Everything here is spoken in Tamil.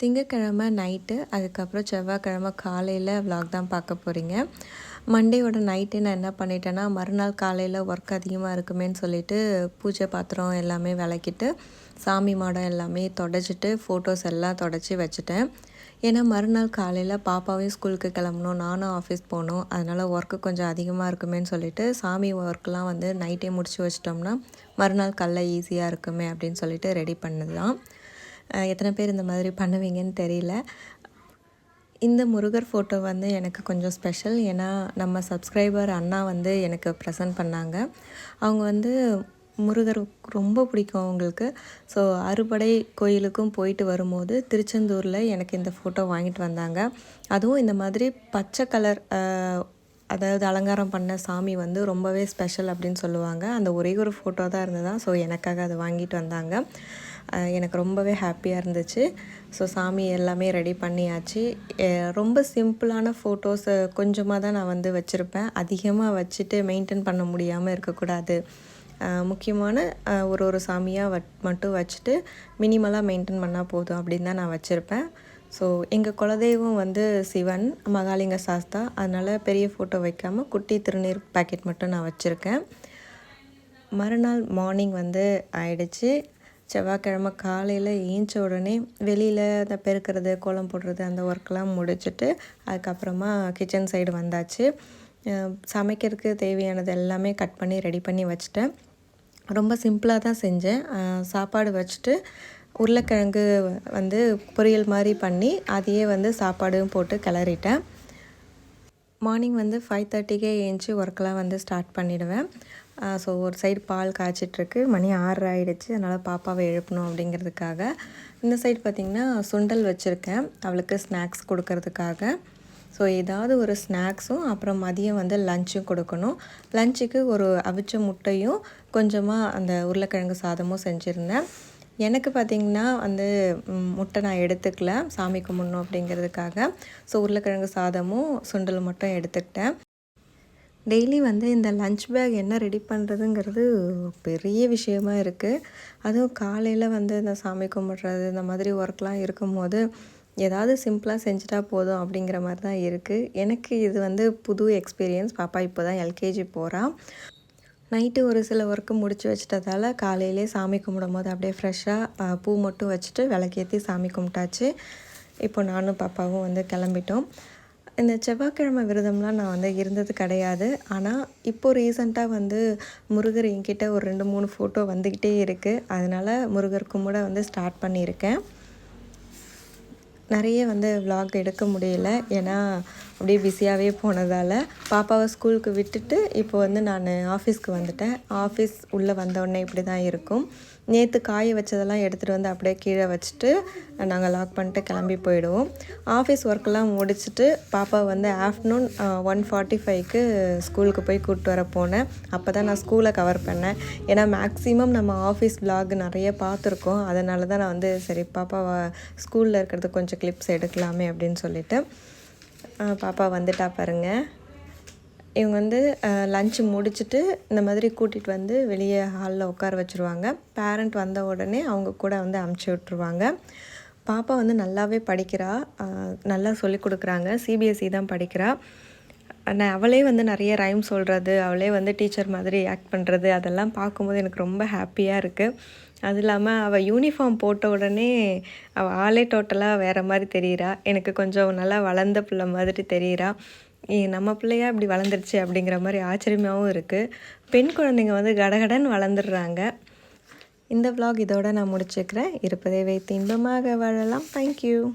திங்கக்கிழமை நைட்டு அதுக்கப்புறம் செவ்வாய்க்கிழமை காலையில் விலாக் தான் பார்க்க போகிறீங்க மண்டேயோட நைட்டு நான் என்ன பண்ணிட்டேன்னா மறுநாள் காலையில் ஒர்க் அதிகமாக இருக்குமேன்னு சொல்லிட்டு பூஜை பாத்திரம் எல்லாமே விளக்கிட்டு சாமி மாடம் எல்லாமே தொடச்சிட்டு ஃபோட்டோஸ் எல்லாம் தொடச்சி வச்சுட்டேன். ஏன்னா மறுநாள் காலையில் பாப்பாவையும் ஸ்கூலுக்கு கிளம்பணும் நானும் ஆஃபீஸ் போகணும் அதனால் ஒர்க்கு கொஞ்சம் அதிகமாக இருக்குமேன்னு சொல்லிட்டு சாமி ஒர்க்லாம் வந்து நைட்டே முடிச்சு வச்சிட்டோம்னா மறுநாள் காலைல ஈஸியாக இருக்குமே அப்படின்னு சொல்லிட்டு ரெடி பண்ணது தான் எத்தனை பேர் இந்த மாதிரி பண்ணுவீங்கன்னு தெரியல. இந்த முருகர் ஃபோட்டோ வந்து எனக்கு கொஞ்சம் ஸ்பெஷல் ஏன்னா நம்ம சப்ஸ்கிரைபர் அண்ணா வந்து எனக்கு ப்ரெசன்ட் பண்ணாங்க. அவங்க வந்து முருகர் ரொம்ப பிடிக்கும் அவங்களுக்கு. ஸோ அறுபடை கோயிலுக்கும் போயிட்டு வரும்போது திருச்செந்தூரில் எனக்கு இந்த ஃபோட்டோ வாங்கிட்டு வந்தாங்க. அதுவும் இந்த மாதிரி பச்சை கலர் அதாவது அலங்காரம் பண்ண சாமி வந்து ரொம்பவே ஸ்பெஷல் அப்படின்னு சொல்லுவாங்க. அந்த ஒரே ஒரு ஃபோட்டோ தான் இருந்ததா? ஸோ எனக்காக அதை வாங்கிட்டு வந்தாங்க. எனக்கு ரொம்பவே ஹாப்பியாக இருந்துச்சு. ஸோ சாமி எல்லாமே ரெடி பண்ணியாச்சு. ரொம்ப சிம்பிளான ஃபோட்டோஸை கொஞ்சமாக தான் நான் வந்து வச்சுருப்பேன். அதிகமாக வச்சுட்டு மெயின்டைன் பண்ண முடியாமல் இருக்கக்கூடாது. முக்கியமான ஒரு ஒரு சாமியாக வ மட்டும் வச்சுட்டு மினிமலாக மெயின்டைன் பண்ணால் போதும் அப்படின்னு தான் நான் வச்சுருப்பேன். ஸோ எங்கள் குலதெய்வம் வந்து சிவன் மகாலிங்க சாஸ்தா. அதனால் பெரிய ஃபோட்டோ வைக்காமல் குட்டி திருநீர் பேக்கெட் மட்டும் நான் வச்சுருக்கேன். மறுநாள் மார்னிங் வந்து ஆயிடுச்சு. செவ்வாய்க்கிழமை காலையில் ஏஞ்ச உடனே வெளியில் அந்த பெருக்கிறது கோலம் போடுறது அந்த ஒர்க்லாம் முடிச்சுட்டு அதுக்கப்புறமா கிச்சன் சைடு வந்தாச்சு. சமைக்கிறதுக்கு தேவையானது எல்லாமே கட் பண்ணி ரெடி பண்ணி வச்சுட்டேன். ரொம்ப சிம்பிளாக தான் செஞ்சேன். சாப்பாடு வச்சுட்டு உருளைக்கிழங்கு வந்து பொரியல் மாதிரி பண்ணி அதையே வந்து சாப்பாடும் போட்டு கிளறிட்டேன். மார்னிங் வந்து ஃபைவ் தேர்ட்டிக்கே ஏஞ்சி ஒர்க்கெலாம் வந்து ஸ்டார்ட் பண்ணிவிடுவேன் ஸோ ஒரு சைடு பால் காய்ச்சிட்ருக்கு. மணி ஆறு ஆகிடுச்சு அதனால் பாப்பாவை எழுப்பணும் அப்படிங்கிறதுக்காக. இந்த சைடு பார்த்திங்கன்னா சுண்டல் வச்சுருக்கேன். அவளுக்கு ஸ்நாக்ஸ் கொடுக்கறதுக்காக. ஸோ ஏதாவது ஒரு ஸ்நாக்ஸும் அப்புறம் மதியம் வந்து லஞ்சும் கொடுக்கணும். லஞ்சுக்கு ஒரு அவிச்ச முட்டையும் கொஞ்சமாக அந்த உருளைக்கிழங்கு சாதமும் செஞ்சுருந்தேன். எனக்கு பார்த்திங்கன்னா வந்து முட்டை நான் எடுத்துக்கல. சாமி கும்பிட்ணும் அப்படிங்கிறதுக்காக. ஸோ உருளைக்கிழங்கு சாதமும் சுண்டல் மட்டும் எடுத்துக்கிட்டேன். டெய்லி வந்து இந்த லஞ்ச் பேக் என்ன ரெடி பண்ணுறதுங்கிறது பெரிய விஷயமா இருக்குது அதுவும் காலையில் வந்து இந்த சாமி கும்பிட்றது இந்த மாதிரி ஒர்க்லாம் இருக்கும்போது ஏதாவது சிம்பிளாக செஞ்சுட்டா போதும் அப்படிங்கிற மாதிரி தான் இருக்குது எனக்கு இது வந்து புது எக்ஸ்பீரியன்ஸ் பாப்பா இப்போ தான் எல்கேஜி போகிறான் நைட்டு ஒரு சில ஒர்க்கு முடிச்சு வச்சிட்டதால காலையிலே சாமி கும்பிடும் போது அப்படியே ஃப்ரெஷ்ஷாக பூ மட்டும் வச்சுட்டு விளக்கேற்றி சாமி கும்பிட்டாச்சு. இப்போ நானும் பாப்பாவும் வந்து கிளம்பிட்டோம். இந்த செவ்வாய்க்கிழமை விரதம்லாம் நான் வந்து இருந்தது கிடையாது. ஆனால் இப்போது ரீசண்டாக வந்து முருகர் என்கிட்ட ஒரு ரெண்டு மூணு ஃபோட்டோ வந்துக்கிட்டே இருக்குது அதனால் முருகர் கும்பிட வந்து ஸ்டார்ட் பண்ணியிருக்கேன். நிறைய வந்து விலாக் எடுக்க முடியல. ஏன்னா அப்படியே பிஸியாகவே போனதால் பாப்பாவை ஸ்கூலுக்கு விட்டுட்டு இப்போ வந்து நான் ஆஃபீஸ்க்கு வந்துட்டேன். ஆஃபீஸ் உள்ளே வந்தோடனே இப்படி தான் இருக்கும். நேற்று காய வச்சதெல்லாம் எடுத்துகிட்டு வந்து அப்படியே கீழே வச்சுட்டு நாங்கள் லாக் பண்ணிட்டு கிளம்பி போயிடுவோம். ஆஃபீஸ் ஒர்க்கெல்லாம் முடிச்சுட்டு பாப்பா வந்து ஆஃப்டர்நூன் ஒன் ஃபார்ட்டி ஃபைவ்க்கு ஸ்கூலுக்கு போய் கூப்பிட்டு வர போனேன். அப்போ தான் நான் ஸ்கூலை கவர் பண்ணேன். ஏன்னா மேக்ஸிமம் நம்ம ஆஃபீஸ் விலாக் நிறைய பார்த்துருக்கோம். அதனால தான் நான் வந்து சரி பாப்பா ஸ்கூலில் இருக்கிறது கொஞ்சம் கிளிப்ஸ் எடுக்கலாமே அப்படின்னு சொல்லிட்டு. பாப்பா வந்துட்டா பாருங்கள் இவங்க வந்து லஞ்சு முடிச்சுட்டு இந்த மாதிரி கூட்டிகிட்டு வந்து வெளியே ஹாலில் உட்கார வச்சுருவாங்க. பேரண்ட் வந்த உடனே அவங்க கூட வந்து அமுச்சு விட்ருவாங்க பாப்பா வந்து நல்லாவே படிக்கிறா. நல்லா சொல்லி கொடுக்குறாங்க. சிபிஎஸ்சி தான் படிக்கிறா. நான் அவளே வந்து நிறைய ரைம் சொல்கிறது அவளே வந்து டீச்சர் மாதிரி ஆக்ட் பண்ணுறது அதெல்லாம் பார்க்கும்போது எனக்கு ரொம்ப ஹாப்பியாக இருக்குது அது இல்லாமல் அவள் யூனிஃபார்ம் போட்ட உடனே அவள் ஆளே டோட்டலாக வேறு மாதிரி தெரிகிறா எனக்கு கொஞ்சம் நல்லா வளர்ந்த பிள்ளை மாதிரி தெரிகிறா நம்ம பிள்ளையா இப்படி வளர்ந்துருச்சு அப்படிங்கிற மாதிரி ஆச்சரியமாகவும் இருக்குது பெண் குழந்தைங்க வந்து கடகடன் வளர்ந்துடுறாங்க. இந்த விலாக் இதோட நான் முடிச்சுக்கிறேன். இருப்பதை வைத்து இன்பமாக வாழலாம். தேங்க்யூ